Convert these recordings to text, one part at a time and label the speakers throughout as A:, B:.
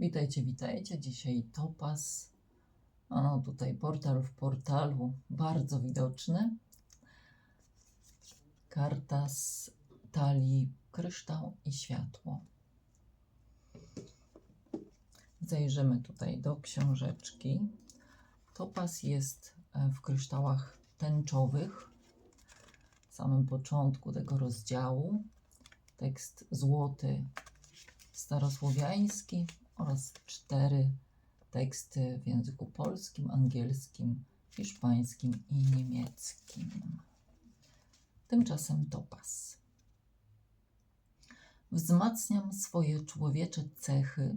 A: Witajcie, witajcie. Dzisiaj topaz. O, tutaj portal w portalu, bardzo widoczny. Karta z talii kryształ i światło. Zajrzymy tutaj do książeczki. Topaz jest e, w kryształach tęczowych. W samym początku tego rozdziału tekst złoty starosłowiański oraz cztery teksty w języku polskim, angielskim, hiszpańskim i niemieckim. Tymczasem topaz. Wzmacniam swoje człowiecze cechy,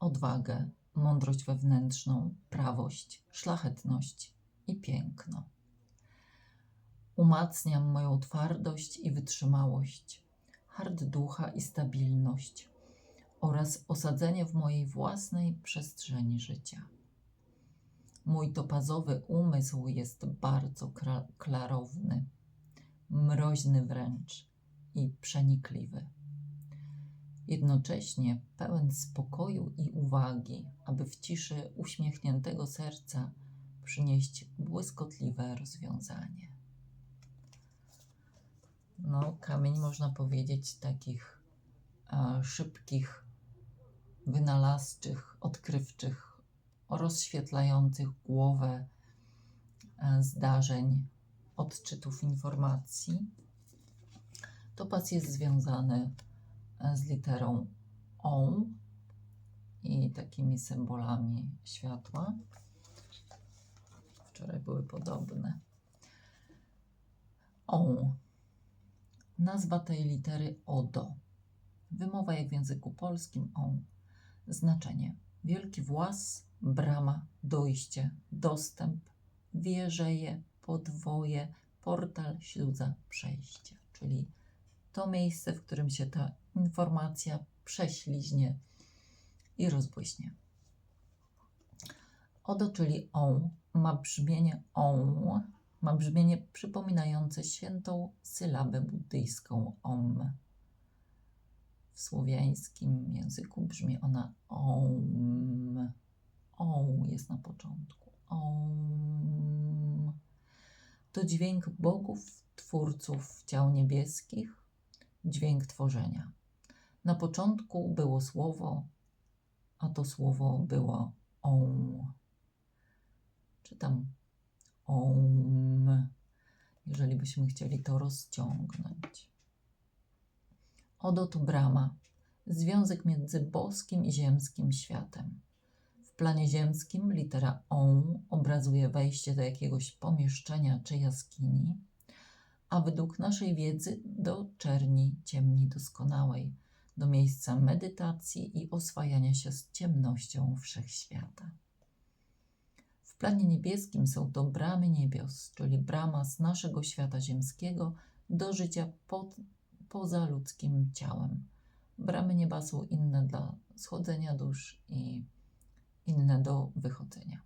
A: odwagę, mądrość wewnętrzną, prawość, szlachetność i piękno. Umacniam moją twardość i wytrzymałość, hart ducha i stabilność oraz osadzenie w mojej własnej przestrzeni życia. Mój topazowy umysł jest bardzo klarowny, mroźny wręcz i przenikliwy. Jednocześnie pełen spokoju i uwagi, aby w ciszy uśmiechniętego serca przynieść błyskotliwe rozwiązanie. No, kamień można powiedzieć takich e, szybkich, wynalazczych, odkrywczych, rozświetlających głowę e, zdarzeń, odczytów informacji. Topaz jest związany e, z literą O i takimi symbolami światła. Wczoraj były podobne. O. Nazwa tej litery Odo. Wymowa jak w języku polskim O. Znaczenie: wielki włas, brama, dojście, dostęp, wieżeje, podwoje, portal, śludza, przejście. Czyli to miejsce, w którym się ta informacja prześliźnie i rozbłyśnie. Odo, czyli on, ma brzmienie on, ma brzmienie przypominające świętą sylabę buddyjską om. Słowiańskim języku brzmi ona om. On jest na początku. Om. To dźwięk bogów, twórców ciał niebieskich, dźwięk tworzenia. Na początku było słowo, a to słowo było om. Czytam om, jeżeli byśmy chcieli to rozciągnąć. Odo to brama, związek między boskim i ziemskim światem. W planie ziemskim litera on obrazuje wejście do jakiegoś pomieszczenia czy jaskini, a według naszej wiedzy do czerni ciemni doskonałej, do miejsca medytacji i oswajania się z ciemnością wszechświata. W planie niebieskim są to bramy niebios, czyli brama z naszego świata ziemskiego do życia pod, poza ludzkim ciałem. Bramy nieba są inne dla schodzenia dusz i inne do wychodzenia.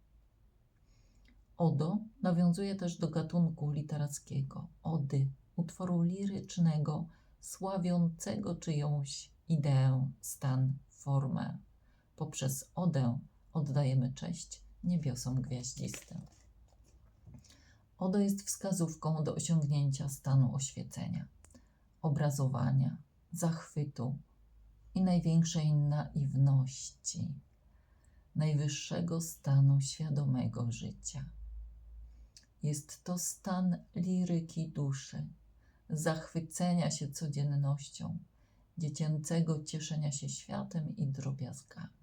A: Odo nawiązuje też do gatunku literackiego, ody, utworu lirycznego, sławiącego czyjąś ideę, stan, formę. Poprzez odę oddajemy cześć niebiosom gwiaździstym. Odo jest wskazówką do osiągnięcia stanu oświecenia, obrazowania, zachwytu i największej naiwności, najwyższego stanu świadomego życia. Jest to stan liryki duszy, zachwycenia się codziennością, dziecięcego cieszenia się światem i drobiazgami.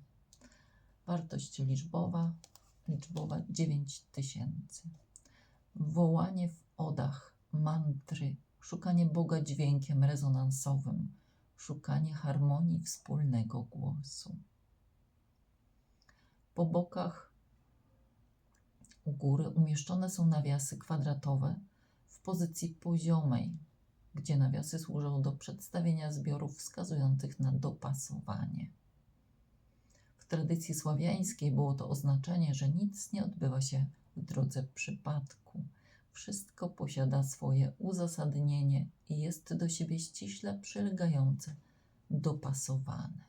A: Wartość liczbowa liczbowa 9000. Wołanie w odach, mantry, szukanie Boga dźwiękiem rezonansowym, szukanie harmonii wspólnego głosu. Po bokach u góry umieszczone są nawiasy kwadratowe w pozycji poziomej, gdzie nawiasy służą do przedstawienia zbiorów wskazujących na dopasowanie. W tradycji sławiańskiej było to oznaczenie, że nic nie odbywa się w drodze przypadku. Wszystko posiada swoje uzasadnienie i jest do siebie ściśle przylegające, dopasowane.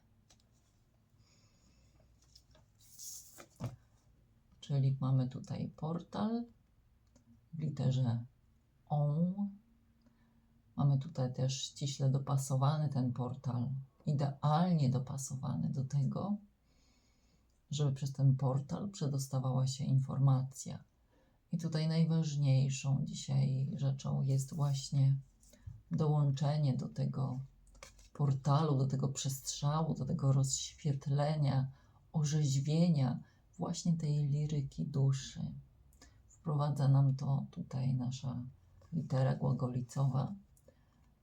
A: Czyli mamy tutaj portal w literze ON. Mamy tutaj też ściśle dopasowany ten portal, idealnie dopasowany do tego, żeby przez ten portal przedostawała się informacja. I tutaj najważniejszą dzisiaj rzeczą jest właśnie dołączenie do tego portalu, do tego przestrzału, do tego rozświetlenia, orzeźwienia właśnie tej liryki duszy. Wprowadza nam to tutaj nasza litera głagolicowa,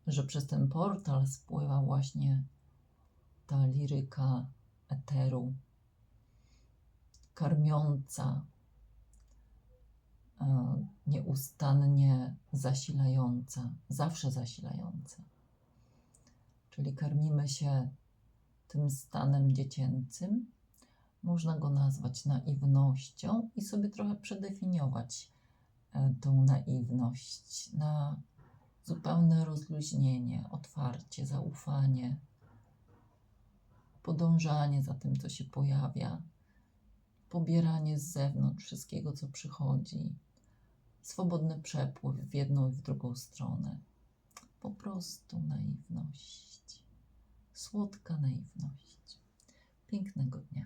A: że przez ten portal spływa właśnie ta liryka eteru, karmiąca, nieustannie zasilająca, zawsze zasilająca. Czyli karmimy się tym stanem dziecięcym. Można go nazwać naiwnością i sobie trochę przedefiniować e, tą naiwność na zupełne rozluźnienie, otwarcie, zaufanie, podążanie za tym, co się pojawia, pobieranie z zewnątrz wszystkiego, co przychodzi, swobodny przepływ w jedną i w drugą stronę. Po prostu naiwność. Słodka naiwność. Pięknego dnia.